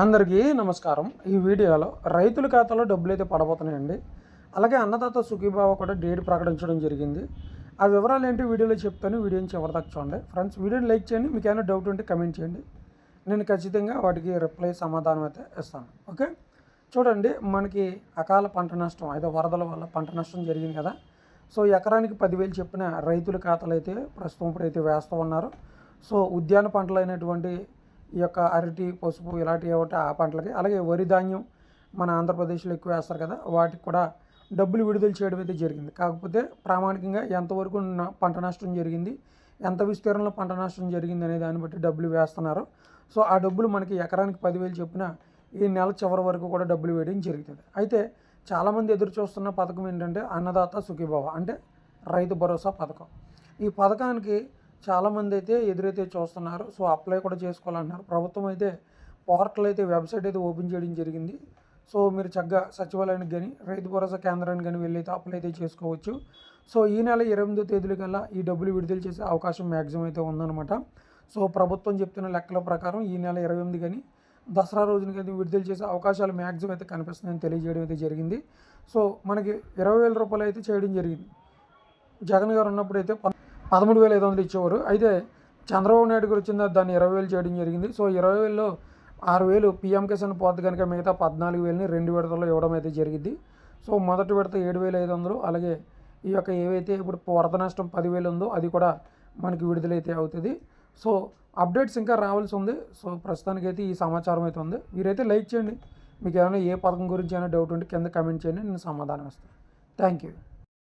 అందరికీ నమస్కారం. ఈ వీడియోలో రైతుల ఖాతాలో డబ్బులు అయితే పడబోతున్నాయండి. అలాగే అన్నదాత సుఖీభావ కూడా డేట్ ప్రకటించడం జరిగింది. ఆ వివరాలు ఏంటి వీడియోలో చెప్తాను. వీడియోని చివరిదాకా చూడండి. ఫ్రెండ్స్ వీడియోని లైక్ చేయండి. మీకు ఏమైనా డౌట్ ఉంటే కమెంట్ చేయండి. నేను ఖచ్చితంగా వాటికి రిప్లై సమాధానం అయితే ఇస్తాను. ఓకే? చూడండి మనకి అకాల పంట నష్టం అయితే వరదల వల్ల పంట నష్టం జరిగింది కదా. సో ఎకరానికి పదివేలు చెప్పిన రైతుల ఖాతాలు అయితే ప్రస్తుతం ఇప్పుడైతే వేస్తూ ఉన్నారు. సో ఉద్యాన పంటలు అయినటువంటి ఈ యొక్క అరటి పసుపు ఇలాంటివి ఏమంటే ఆ పంటలకి. అలాగే వరి ధాన్యం మన ఆంధ్రప్రదేశ్లో ఎక్కువ వేస్తారు కదా వాటికి కూడా డబ్బులు విడుదల చేయడం అయితే జరిగింది. కాకపోతే ప్రామాణికంగా ఎంతవరకు పంట నష్టం జరిగింది ఎంత విస్తీర్ణంలో పంట నష్టం జరిగింది అనే దాన్ని బట్టి డబ్బులు వేస్తున్నారు. సో ఆ డబ్బులు మనకి ఎకరానికి పదివేలు చొప్పున ఈ నెల చివరి వరకు కూడా డబ్బులు వేయడం జరుగుతుంది. అయితే చాలామంది ఎదురు చూస్తున్న పథకం ఏంటంటే అన్నదాత సుఖీభవ అంటే రైతు భరోసా పథకం. ఈ పథకానికి చాలామంది అయితే ఎదురైతే చూస్తున్నారు. సో అప్లై కూడా చేసుకోవాలన్నారు. ప్రభుత్వం అయితే పోర్టల్ అయితే వెబ్సైట్ అయితే ఓపెన్ చేయడం జరిగింది. సో మీరు చక్కగా సచివాలయానికి కానీ రైతు భరోసా కేంద్రానికి కానీ వెళ్ళి అయితే అప్లై అయితే చేసుకోవచ్చు. సో ఈ నెల ఇరవై ఎనిమిదో తేదీ కల్లా ఈ డబ్బులు విడుదల చేసే అవకాశం మ్యాక్సిమం అయితే ఉందన్నమాట. సో ప్రభుత్వం చెప్తున్న లెక్కల ప్రకారం ఈ నెల ఇరవై ఎనిమిది కానీ దసరా రోజున కానీ విడుదల చేసే అవకాశాలు మ్యాక్సిమం అయితే కనిపిస్తుందని తెలియజేయడం అయితే జరిగింది. సో మనకి ఇరవై వేల రూపాయలు అయితే చేయడం జరిగింది. జగన్ గారు ఉన్నప్పుడు అయితే పదమూడు వేల ఐదు వందలు ఇచ్చేవారు. అయితే చంద్రబాబు నాయుడు గారు దాన్ని ఇరవై వేలు చేయడం జరిగింది. సో ఇరవై వేలలో ఆరు వేలు పిఎం కిసాన్ పోతే కనుక మిగతా పద్నాలుగు వేలని రెండు విడతల్లో ఇవ్వడం అయితే జరిగింది. సో మొదటి విడత ఏడు వేల ఐదు వందలు అలాగే ఈ యొక్క ఏవైతే ఇప్పుడు వరద నష్టం పదివేలు ఉందో అది కూడా మనకి విడుదలైతే అవుతుంది. సో అప్డేట్స్ ఇంకా రావాల్సి ఉంది. సో ప్రస్తుతానికైతే ఈ సమాచారం అయితే ఉంది. మీరైతే లైక్ చేయండి. మీకు ఏమైనా ఏ పథకం గురించి అయినా డౌట్ ఉంటే కింద కమెంట్ చేయండి. నేను సమాధానం ఇస్తాను. Thank you.